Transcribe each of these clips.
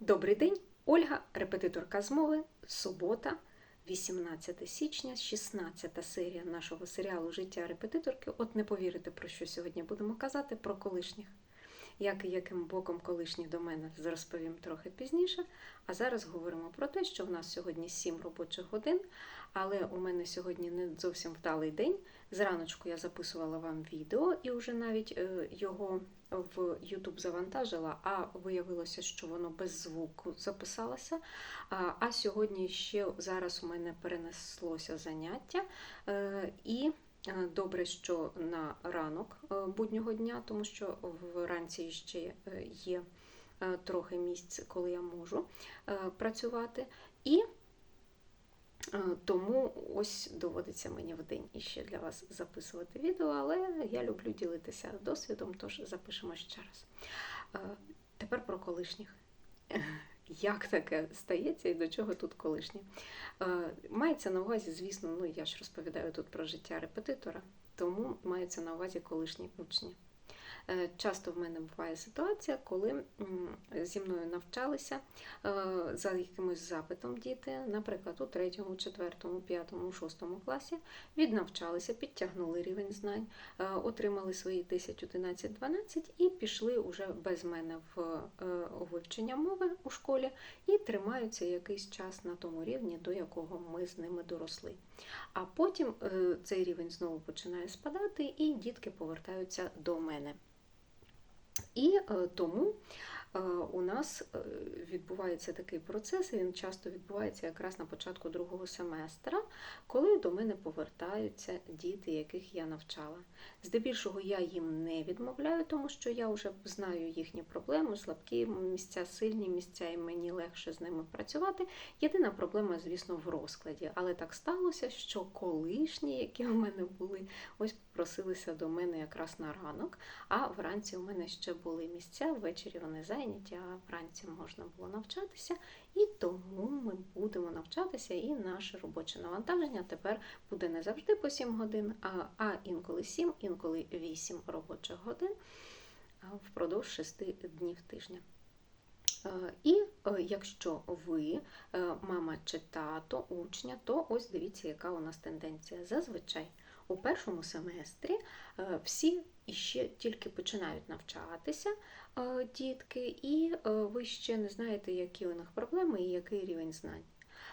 Добрий день, Ольга, репетиторка з мови, субота, 18 січня, 16 серія нашого серіалу Життя репетиторки. От не повірите, про що сьогодні будемо казати, про колишніх. Як і яким боком колишні до мене розповім трохи пізніше. А зараз говоримо про те, що в нас сьогодні 7 робочих годин, але у мене сьогодні не зовсім вдалий день. Зраночку я записувала вам відео і вже навіть е, його в YouTube завантажила, а виявилося, що воно без звуку записалося. А, сьогодні ще зараз у мене перенеслося заняття. Е, і добре, що на ранок е, буднього дня, тому що вранці ще е, є е, трохи місць, коли я можу е, працювати. І Е, Тому ось доводиться мені в день іще для вас записувати відео, але я люблю ділитися досвідом, тож запишемо ще раз. Е, Тепер про колишніх. Як таке стається і до чого тут колишні? Е, Мається на увазі, звісно, ну я ж розповідаю тут про життя репетитора, тому мається на увазі колишні учні. Е, Часто в мене буває ситуація, коли зі мною навчалися е, за якимось запитом діти, наприклад, у третьому, четвертому, п'ятому, шостому класі, віднавчалися, підтягнули рівень знань, е, отримали свої 10, 11, 12 і пішли уже без мене в вивчення мови у школі і тримаються якийсь час на тому рівні, до якого ми з ними доросли. А потім цей рівень знову починає спадати, і дітки повертаються до мене. І е, тому у нас е, відбувається такий процес, і він часто відбувається якраз на початку другого семестра, коли до мене повертаються діти, яких я навчала. Здебільшого я їм не відмовляю, тому що я вже знаю їхні проблеми, слабкі місця, сильні місця, і мені легше з ними працювати. Єдина проблема, звісно, в розкладі. Але так сталося, що колишні, які у мене були, ось попросилися до мене якраз на ранок, а вранці у мене ще були місця, ввечері вони зайняті, а вранці можна було навчатися. І тому ми будемо навчатися, і наше робоче навантаження тепер буде не завжди по 7 годин, а інколи 7, інколи 8 робочих годин впродовж 6 днів тижня. Е, І е, якщо ви е, мама чи тато учня, то ось дивіться, яка у нас тенденція. Зазвичай у першому семестрі всі іще тільки починають навчатися дітки, і ви ще не знаєте, які у них проблеми і який рівень знань.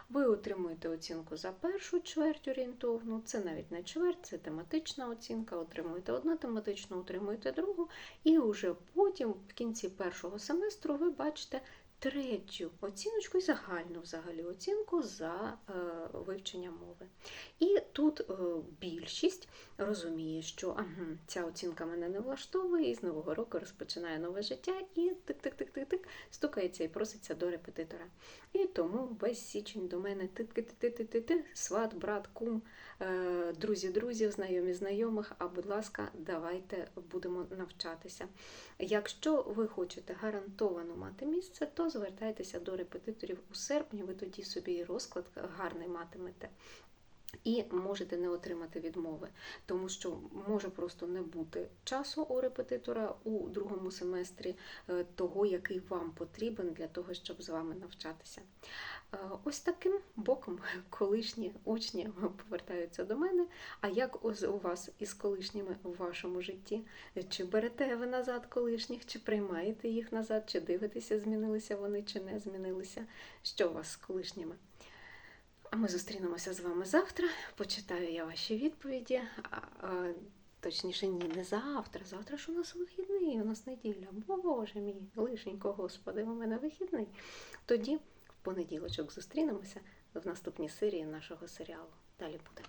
Ви отримуєте оцінку за першу чверть орієнтовну, це навіть не чверть, це тематична оцінка. Отримуєте одну тематичну, отримуєте другу, і вже потім, в кінці першого семестру, ви бачите третю оціночку і загальну взагалі оцінку за е, вивчення мови. І тут е, більшість розуміє, що ага, ця оцінка мене не влаштовує, і з нового року розпочинає нове життя, і тик-тик-тик-тик-тик стукається і проситься до репетитора. І тому весь січень до мене ти-ти-ти-ти-ти, сват, брат, кум, е, друзі друзів, знайомі знайомих. А будь ласка, давайте будемо навчатися. Якщо ви хочете гарантовано мати місце, то звертайтеся до репетиторів у серпні, ви тоді собі розклад гарний матимете. І можете не отримати відмови, тому що може просто не бути часу у репетитора у другому семестрі е, того, який вам потрібен для того, щоб з вами навчатися. Е, Ось таким боком колишні учні повертаються до мене. А як у вас із колишніми в вашому житті? Чи берете ви назад колишніх, чи приймаєте їх назад, чи дивитеся, змінилися вони, чи не змінилися? Що у вас з колишніми? Ми зустрінемося з вами завтра. Почитаю я ваші відповіді. Точніше, ні, не завтра. Завтра ж у нас вихідний, у нас неділя. Боже мій, лишенько, господи, у мене вихідний. Тоді в понеділочок зустрінемося в наступній серії нашого серіалу. Далі буде.